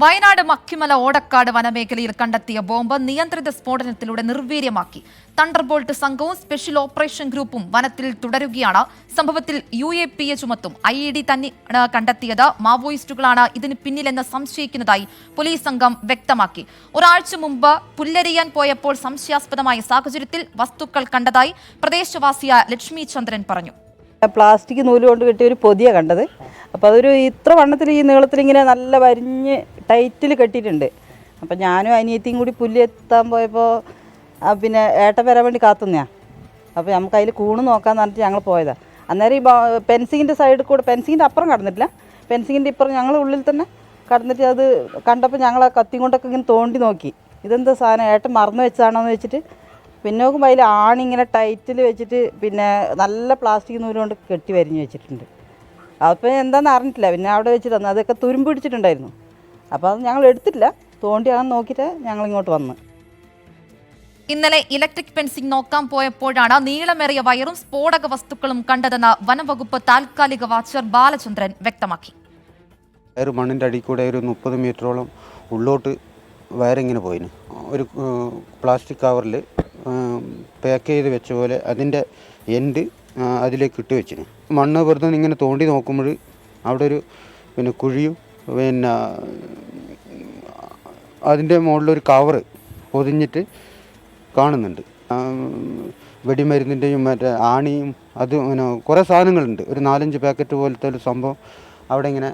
വയനാട് മക്കിമല ഓടക്കാട് വനമേഖലയിൽ കണ്ടെത്തിയ ബോംബ് നിയന്ത്രിത സ്ഫോടനത്തിലൂടെ നിർവീര്യമാക്കി. തണ്ടർബോൾട്ട് സംഘവും സ്പെഷ്യൽ ഓപ്പറേഷൻ ഗ്രൂപ്പും വനത്തിൽ തുടരുകയാണ്. സംഭവത്തിൽ യു എ പി എ ചുമത്തും. ഐ ഇ ഡി തന്നെയാണ് കണ്ടെത്തിയത്. മാവോയിസ്റ്റുകളാണ് ഇതിന് പിന്നിലെന്ന് സംശയിക്കുന്നതായി പോലീസ് സംഘം വ്യക്തമാക്കി. ഒരാഴ്ച മുമ്പ് പുല്ലരിയാൻ പോയപ്പോൾ സംശയാസ്പദമായ സാഹചര്യത്തിൽ വസ്തുക്കൾ കണ്ടതായി പ്രദേശവാസിയായ ലക്ഷ്മി ചന്ദ്രൻ പറഞ്ഞു. പ്ലാസ്റ്റിക് നൂലുകൊണ്ട് കെട്ടിയ ഒരു പൊതിയാണ് കണ്ടത്. അപ്പോൾ അതൊരു ഇത്ര വണ്ണത്തിൽ ഈ നീളത്തിൽ ഇങ്ങനെ നല്ല വരിഞ്ഞ് ടൈറ്റിൽ കെട്ടിയിട്ടുണ്ട്. അപ്പോൾ ഞാനും അനിയത്തിയും കൂടി പുല്ല് എത്താൻ പോയപ്പോൾ പിന്നെ ഏട്ടൻ വരാൻ വേണ്ടി കാത്തുന്നയാ അപ്പോൾ നമുക്ക് അതിൽ കൂണ് നോക്കാന്ന് പറഞ്ഞിട്ട് ഞങ്ങൾ പോയതാണ് അന്നേരം ഈ പെൻസിങ്ങിന്റെ സൈഡിൽ കൂടെ പെൻസിങ്ങിന്റെ അപ്പുറം കടന്നിട്ടില്ല. പെൻസിങ്ങിന്റെ ഇപ്പുറം ഞങ്ങൾ ഉള്ളിൽ തന്നെ കടന്നിട്ട് അത് കണ്ടപ്പോൾ ഞങ്ങൾ ആ കത്തി കൊണ്ടൊക്കെ ഇങ്ങനെ തോണ്ടി നോക്കി. ഇതെന്താ സാധനം? ഏട്ടൻ മറന്നു വെച്ചാണോ എന്ന് വെച്ചിട്ട് പിന്നെ നോക്കുമ്പോൾ അതിൽ ആണിങ്ങനെ ടൈറ്റിൽ വെച്ചിട്ട് പിന്നെ നല്ല പ്ലാസ്റ്റിക് നൂലുകൊണ്ട് കെട്ടി വരിഞ്ഞ് വെച്ചിട്ടുണ്ട്. അപ്പോൾ എന്താണെന്ന് അറിഞ്ഞിട്ടില്ല. പിന്നെ അവിടെ വെച്ചിട്ട് വന്നു അതൊക്കെ തുരുമ്പ് പിടിച്ചിട്ടുണ്ടായിരുന്നു. അപ്പോൾ അത് ഞങ്ങൾ എടുത്തിട്ടില്ല. തോണ്ടിയാണെന്ന് നോക്കിയിട്ട് ഞങ്ങൾ ഇങ്ങോട്ട് വന്ന്. ഇന്നലെ ഇലക്ട്രിക് ഫെൻസിംഗ് നോക്കാൻ പോയപ്പോഴാണ് നീളമേറിയ വയറും സ്ഫോടക വസ്തുക്കളും കണ്ടതെന്ന് വനംവകുപ്പ് താൽക്കാലിക വാച്ചർ ബാലചന്ദ്രൻ വ്യക്തമാക്കി. വയർ മണ്ണിന്റെ അടിയിൽ കൂടെ ഒരു മുപ്പത് മീറ്ററോളം ഉള്ളോട്ട് വയറിങ്ങനെ പോയിന്. ഒരു പ്ലാസ്റ്റിക് കവറിൽ പാക്ക് ചെയ്ത് വെച്ച പോലെ അതിന്റെ എൻഡ് അതിലേക്ക് ഇട്ട് വെച്ചിന്. മണ്ണ് വെറുതെ ഇങ്ങനെ തോണ്ടി നോക്കുമ്പോൾ അവിടെ ഒരു പിന്നെ കുഴിയും പിന്നെ അതിന്റെ മുകളിലൊരു കവറ് പൊതിഞ്ഞിട്ട് കാണുന്നുണ്ട്. വെടിമരുന്നിന്റെയും മറ്റേ ആണിയും അത് പിന്നെ കുറേ സാധനങ്ങളുണ്ട്. ഒരു നാലഞ്ച് പാക്കറ്റ് പോലത്തെ ഒരു സംഭവം അവിടെ ഇങ്ങനെ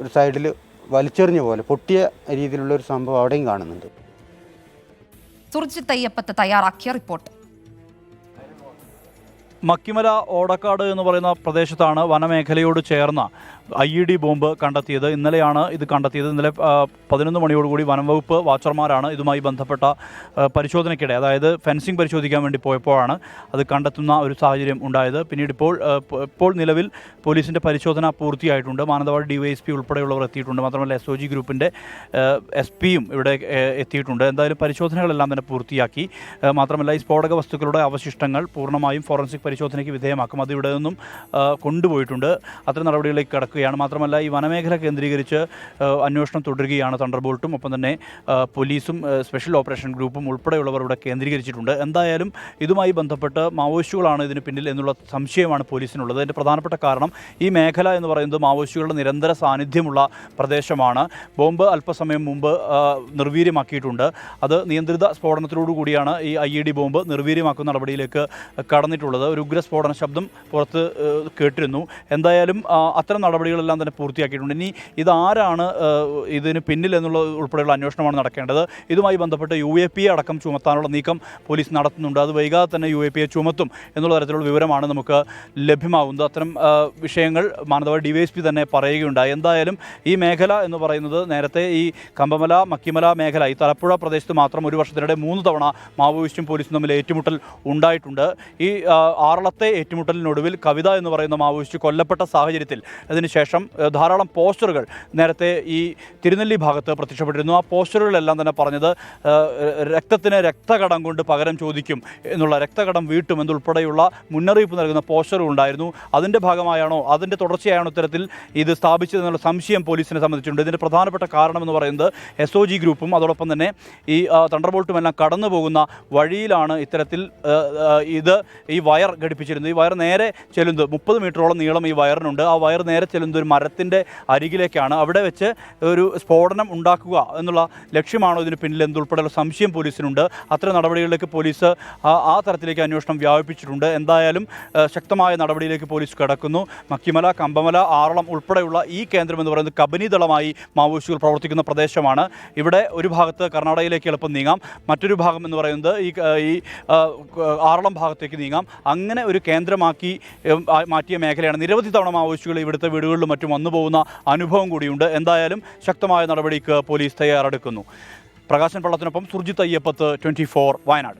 ഒരു സൈഡിൽ വലിച്ചെറിഞ്ഞ പോലെ പൊട്ടിയ രീതിയിലുള്ള ഒരു സംഭവം അവിടെയും കാണുന്നുണ്ട്. അയ്യപ്പത്ത് തയ്യാറാക്കിയ റിപ്പോർട്ട്. മക്കിമല ഓടക്കാട് എന്ന് പറയുന്ന പ്രദേശത്താണ് വനമേഖലയോട് ചേർന്ന ഐ ഇ ഡി ബോംബ് കണ്ടെത്തിയത്. ഇന്നലെയാണ് ഇത് കണ്ടെത്തിയത്. ഇന്നലെ പതിനൊന്ന് മണിയോടുകൂടി വനംവകുപ്പ് വാച്ചർമാരാണ് ഇതുമായി ബന്ധപ്പെട്ട പരിശോധനയ്ക്കിടെ അതായത് ഫെൻസിംഗ് പരിശോധിക്കാൻ വേണ്ടി പോയപ്പോഴാണ് അത് കണ്ടെത്തുന്ന ഒരു സാഹചര്യം ഉണ്ടായത്. പിന്നീട് ഇപ്പോൾ ഇപ്പോൾ നിലവിൽ പോലീസിന്റെ പരിശോധന പൂർത്തിയായിട്ടുണ്ട്. മാനന്തവാടി ഡിവൈഎസ്പി ഉൾപ്പെടെയുള്ളവർ എത്തിയിട്ടുണ്ട്. മാത്രമല്ല എസ് ഒ ജി ഗ്രൂപ്പിന്റെ എസ് പിയും ഇവിടെ എത്തിയിട്ടുണ്ട്. എന്തായാലും പരിശോധനകളെല്ലാം തന്നെ പൂർത്തിയാക്കി. മാത്രമല്ല ഈ സ്ഫോടക വസ്തുക്കളുടെ അവശിഷ്ടങ്ങൾ പൂർണമായും ഫോറൻസിക് പരിശോധനയ്ക്ക് വിധേയമാക്കും. അത് ഇവിടെ നിന്നും കൊണ്ടുപോയിട്ടുണ്ട്. അത്തരം നടപടികളിലേക്ക് കടക്കുകയാണ് മാത്രമല്ല ഈ വനമേഖല കേന്ദ്രീകരിച്ച് അന്വേഷണം തുടരുകയാണ് തണ്ടർബോൾട്ടും. ഒപ്പം തന്നെ പോലീസും സ്പെഷ്യൽ ഓപ്പറേഷൻ ഗ്രൂപ്പും ഉൾപ്പെടെയുള്ളവർ ഇവിടെ കേന്ദ്രീകരിച്ചിട്ടുണ്ട്. എന്തായാലും ഇതുമായി ബന്ധപ്പെട്ട് മാവോയിസ്റ്റുകളാണ് ഇതിന് പിന്നിൽ എന്നുള്ള സംശയമാണ് പോലീസിനുള്ളത്. അതിന്റെ പ്രധാനപ്പെട്ട കാരണം ഈ മേഖല എന്ന് പറയുന്നത് മാവോയിസ്റ്റുകളുടെ നിരന്തര സാന്നിധ്യമുള്ള പ്രദേശമാണ്. ബോംബ് അല്പസമയം മുമ്പ് നിർവീര്യമാക്കിയിട്ടുണ്ട്. അത് നിയന്ത്രിത സ്ഫോടനത്തോടു കൂടിയാണ് ഈ ഐ ഇ ഡി ബോംബ് നിർവീര്യമാക്കുന്ന നടപടിയിലേക്ക് കടന്നിട്ടുള്ളത്. ഒരു ഉഗ്രസ്ഫോടന ശബ്ദം പുറത്ത് കേട്ടിരുന്നു. എന്തായാലും അത്തരം അത്തരം നടപടികളെല്ലാം തന്നെ പൂർത്തിയാക്കിയിട്ടുണ്ട്. ഇനി ഇതാരാണ് ഇതിന് പിന്നിൽ എന്നുള്ള ഉൾപ്പെടെയുള്ള അന്വേഷണമാണ് നടക്കേണ്ടത്. ഇതുമായി ബന്ധപ്പെട്ട് യു എ പി അടക്കം ചുമത്താനുള്ള നീക്കം പോലീസ് നടത്തുന്നുണ്ട്. അത് വൈകാതെ തന്നെ യു എ പിയെ ചുമത്തും എന്നുള്ള തരത്തിലുള്ള വിവരമാണ് നമുക്ക് ലഭ്യമാകുന്നത്. അത്തരം വിഷയങ്ങൾ Mananthavady D Y S P തന്നെ പറയുകയുണ്ടായി. എന്തായാലും ഈ മേഖല എന്ന് പറയുന്നത് നേരത്തെ ഈ കമ്പമല മക്കിമല മേഖല ഈ തലപ്പുഴ പ്രദേശത്ത് മാത്രം ഒരു വർഷത്തിനിടെ മൂന്ന് തവണ മാവോയിസ്റ്റും പോലീസും തമ്മിൽ ഏറ്റുമുട്ടൽ ഉണ്ടായിട്ടുണ്ട്. ഈ ആറളത്തെ ഏറ്റുമുട്ടലിനൊടുവിൽ കവിത എന്ന് പറയുന്ന മാവോയിസ്റ്റ് കൊല്ലപ്പെട്ട സാഹചര്യത്തിൽ അതിനുശേഷം ആ, ധാരാളം പോസ്റ്ററുകൾ നേരത്തെ ഈ തിരുനെല്ലി ഭാഗത്ത് പ്രത്യക്ഷപ്പെട്ടിരുന്നു. ആ പോസ്റ്ററുകളെല്ലാം തന്നെ പറഞ്ഞത് രക്തത്തിന് രക്തകടം കൊണ്ട് പകരം ചോദിക്കും എന്നുള്ള രക്തകടം വീട്ടും എന്നുൾപ്പെടെയുള്ള മുന്നറിയിപ്പ് നൽകുന്ന പോസ്റ്ററുകൾ ഉണ്ടായിരുന്നു. അതിന്റെ ഭാഗമായാണോ അതിന്റെ തുടർച്ചയാണോ ഇത്തരത്തിൽ ഇത് സ്ഥാപിച്ചതെന്നുള്ള സംശയം പോലീസിനെ സംബന്ധിച്ചിട്ടുണ്ട്. ഇതിന്റെ പ്രധാനപ്പെട്ട കാരണം എന്ന് പറയുന്നത് എസ് ഒ ജി ഗ്രൂപ്പും അതോടൊപ്പം തന്നെ ഈ തണ്ടർബോൾട്ടും എല്ലാം കടന്നു പോകുന്ന വഴിയിലാണ് ഇത്തരത്തിൽ ഇത് ഈ വയർ ഘടിപ്പിച്ചിരുന്നത്. ഈ വയർ നേരെ ചെല്ലുന്നത് മുപ്പത് മീറ്ററോളം നീളം ഈ വയറിനുണ്ട്. ആ വയർ നേരെ ചെല്ലുന്നത് ഒരു മരത്തിന്റെ അരികിലേക്കാണ് അവിടെ വെച്ച് ഒരു സ്ഫോടനം ഉണ്ടാക്കുക എന്നുള്ള ലക്ഷ്യമാണോ ഇതിന് പിന്നിൽ എന്തുൾപ്പെടെയുള്ള സംശയം പോലീസിനുണ്ട്? അത്തരം നടപടികളിലേക്ക് പോലീസ് ആ തരത്തിലേക്ക് അന്വേഷണം വ്യാപിപ്പിച്ചിട്ടുണ്ട്. എന്തായാലും ശക്തമായ നടപടിയിലേക്ക് പോലീസ് കടക്കുന്നു. മക്കിമല കമ്പമല ആറളം ഉൾപ്പെടെയുള്ള ഈ കേന്ദ്രം എന്ന് പറയുന്നത് കബനിതളമായി മാവോയിസ്റ്റുകൾ പ്രവർത്തിക്കുന്ന പ്രദേശമാണ്. ഇവിടെ ഒരു ഭാഗത്ത് കർണാടകയിലേക്ക് എളുപ്പം നീങ്ങാം. മറ്റൊരു ഭാഗം എന്ന് പറയുന്നത് ഈ ഈ ആറളം ഭാഗത്തേക്ക് നീങ്ങാം. അങ്ങനെ ഒരു കേന്ദ്രമാക്കി മാറ്റിയ മേഖലയാണ്. നിരവധി തവണ മാവോയിസ്റ്റുകൾ ഇവിടുത്തെ വീടുകളിലും മറ്റും വന്നു പോകുന്ന അനുഭവം കൂടിയുണ്ട്. എന്തായാലും ശക്തമായ നടപടിക്ക് പോലീസ് തയ്യാറെടുക്കുന്നു. പ്രകാശൻ പള്ളത്തിനൊപ്പം സുർജിത്ത് അയ്യപ്പത്ത് ട്വന്റി വയനാട്.